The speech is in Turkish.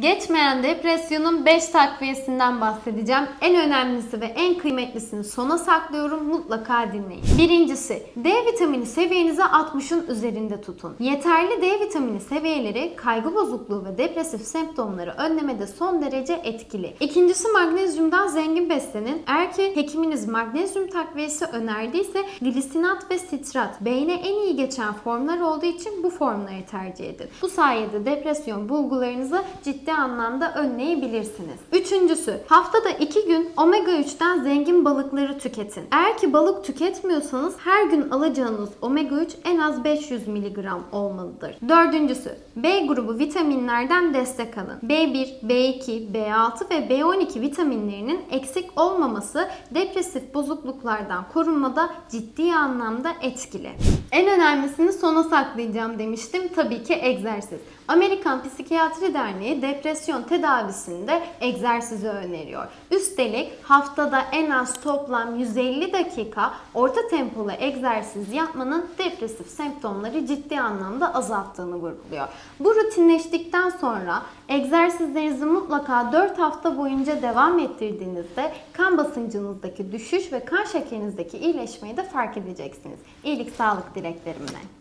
Geçmeyen depresyonun 5 takviyesinden bahsedeceğim. En önemlisi ve en kıymetlisini sona saklıyorum. Mutlaka dinleyin. Birincisi, D vitamini seviyenizi 60'ın üzerinde tutun. Yeterli D vitamini seviyeleri kaygı bozukluğu ve depresif semptomları önlemede son derece etkili. İkincisi magnezyumdan zengin beslenin. Eğer ki hekiminiz magnezyum takviyesi önerdiyse glisinat ve sitrat beyne en iyi geçen formlar olduğu için bu formları tercih edin. Bu sayede depresyon bulgularınızı ciddi anlamda önleyebilirsiniz. Üçüncüsü, haftada 2 gün omega 3'ten zengin balıkları tüketin. Eğer ki balık tüketmiyorsanız her gün alacağınız omega 3 en az 500 mg olmalıdır. Dördüncüsü, B grubu vitaminlerden destek alın. B1, B2, B6 ve B12 vitaminlerinin eksik olmaması depresif bozukluklardan korunmada ciddi anlamda etkili. En önemlisini sona saklayacağım demiştim. Tabii ki egzersiz. Amerikan Psikiyatri Derneği depresyon tedavisinde egzersizi öneriyor. Üstelik haftada en az toplam 150 dakika orta tempolu egzersiz yapmanın depresif semptomları ciddi anlamda azalttığını vurguluyor. Bu rutinleştikten sonra egzersizlerinizi mutlaka 4 hafta boyunca devam ettirdiğinizde kan basıncınızdaki düşüş ve kan şekerinizdeki iyileşmeyi de fark edeceksiniz. İyilik sağlık beklerim ben.